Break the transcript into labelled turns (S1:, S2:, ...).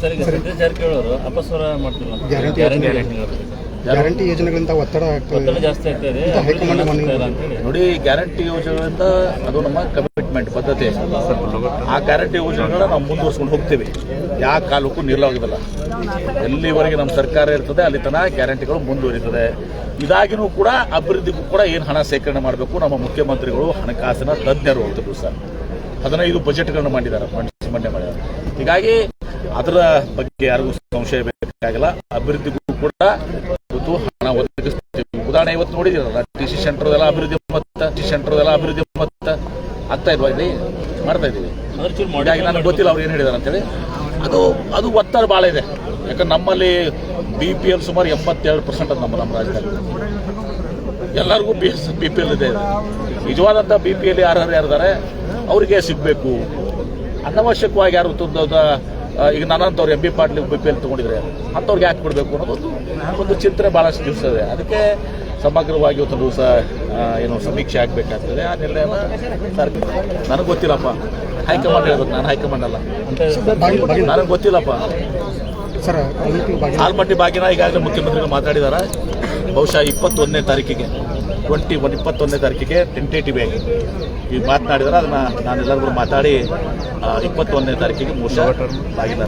S1: Sir ಈಗ ಸತೀಶ್ ಜಾರಕಿಹೊಳಿ ಅವರು ಅಪಸ್ವರ ಮಾಡ್ತಿಲ್ಲ
S2: ಗ್ಯಾರಂಟಿ ಯೋಜನೆಗಳಿಂದ ಒತ್ತಡ ಆಗ್ತದೆ.
S1: ಜಾಸ್ತಿ ಆಗ್ತಾ ಇದೆ
S2: ಹೈಕಮಾಂಡ್
S3: ನೋಡಿ ಗ್ಯಾರಂಟಿ ಯೋಜನೆಗಳಿಂದ ಅದು ನಮ್ಮ ಕಮಿಟ್ಮೆಂಟ್ ಬದ್ಧತೆ ಆ ಗ್ಯಾರಂಟಿ ಯೋಜನೆಗಳನ್ನ ನಾವು ಮುಂದುವರ್ಸ್ಕೊಂಡು ಹೋಗ್ತೀವಿ. ಯಾವ ಕಾಲಕ್ಕೂ ನಿಲ್ಲೋಗೋದಿಲ್ಲ ಎಲ್ಲಿವರೆಗೆ ನಮ್ಮ ಸರ್ಕಾರ ಇರ್ತದೆ ಅಲ್ಲಿ ತನಕ ಗ್ಯಾರಂಟಿಗಳು ಮುಂದುವರಿತದೆ. ಇದಾಗಿನೂ ಕೂಡ ಅಭಿವೃದ್ಧಿಗೂ ಕೂಡ ಏನು ಹಣ ಸೇಕರಣೆ ಮಾಡಬೇಕು ನಮ್ಮ ಮುಖ್ಯಮಂತ್ರಿಗಳು ಹಣಕಾಸಿನ ತಜ್ಞರು ಅಂತ ಸರ್. ಹದಿನೈದು ಬಜೆಟ್ಗಳನ್ನು ಮಾಡಿದ್ದಾರೆ ಮಂಡ್ಯ ಮಂಡನೆ ಮಾಡಿದ್ದಾರೆ. ಹೀಗಾಗಿ ಅದರ ಬಗ್ಗೆ ಯಾರಿಗೂ ಸಂಶಯ ಬೇಕಾಗಿಲ್ಲ. ಅಭಿವೃದ್ಧಿಗೂ ಕೂಡ ಇವತ್ತು ಹಣ ಒದಗಿಸ್ತೀವಿ. ಉದಾಹರಣೆ ಇವತ್ತು ನೋಡಿದಿರಲ್ಲ ಟಿ ಸಿ ಸೆಂಟರ್ ಎಲ್ಲ ಅಭಿವೃದ್ಧಿ ಮತ್ತ, ಟಿ ಸೆಂಟರ್ ಎಲ್ಲ ಅಭಿವೃದ್ಧಿ ಮತ್ತ ಆಗ್ತಾ ಇಲ್ವಾ ಇಲ್ಲಿ? ಮಾಡ್ತಾ ಇದ್ದೀವಿ. ನನಗೆ ಗೊತ್ತಿಲ್ಲ ಅವ್ರು ಏನು ಹೇಳಿದಾರೆ ಅಂತೇಳಿ. ಅದು ಅದು ಒತ್ತಡ ಭಾಳ ಇದೆ. ಯಾಕಂದ್ರೆ ನಮ್ಮಲ್ಲಿ ಬಿ ಪಿ ಎಲ್ ಸುಮಾರು ಎಂಬತ್ತೆರಡು ಪರ್ಸೆಂಟ್ ಅದು ನಮ್ಮ ನಮ್ಮ ರಾಜ್ಯದಲ್ಲಿ. ಎಲ್ಲರಿಗೂ B S B P L ಇದೆ. ನಿಜವಾದಂಥ ಬಿ ಪಿ ಎಲ್ ಯಾರು ಯಾರಿದ್ದಾರೆ, ಅವರಿಗೆ ಸಿಗಬೇಕು. ಅನವಶ್ಯಕವಾಗಿ ಯಾರು ತುಂಬೋದ ಈಗ ನನ್ನಂಥವ್ರು M B Patil B P L ತೊಗೊಂಡಿದ್ರೆ ಅಂಥವ್ರಿಗೆ ಯಾಕೆ ಕೊಡಬೇಕು ಅನ್ನೋದು ಒಂದು ಚಿಂತನೆ ಭಾಳಷ್ಟು ದಿವಸ ಇದೆ ಅದಕ್ಕೆ ಸಮಗ್ರವಾಗಿ ಇವತ್ತು ದಿವಸ ಏನು ಸಮೀಕ್ಷೆ ಆಗಬೇಕಾಗ್ತದೆ ಆ ನಿರ್ಣಯನ ಸರ್ಕಾರ ನನಗೆ ಗೊತ್ತಿಲ್ಲಪ್ಪ ಹೈಕಮಾಂಡ್ ಹೇಳ್ಬೇಕು ನಾನು ಹೈಕಮಾಂಡ್ ಅಲ್ಲ ನನಗೆ ಗೊತ್ತಿಲ್ಲಪ್ಪ
S2: ಆಲ್ಮಟ್ಟಿ
S3: ಬಾಗಿನ ಈಗಾಗಲೇ ಮುಖ್ಯಮಂತ್ರಿಗಳು ಮಾತಾಡಿದ್ದಾರೆ ಬಹುಶಃ ಇಪ್ಪತ್ತೊಂದನೇ ತಾರೀಕಿಗೆ ಟ್ವೆಂಟಿ ಒನ್ ಇಪ್ಪತ್ತೊಂದನೇ ತಾರೀಕಿಗೆ ಟೆಂಟೇಟಿವ್ ಆಗಿ ಈಗ ಮಾತನಾಡಿದ್ರೆ. ಅದನ್ನ ನಾನು ಎಲ್ಲರಿಗೂ ಮಾತಾಡಿ ಇಪ್ಪತ್ತೊಂದನೇ ತಾರೀಕಿಗೆ ಬಾಗಿನ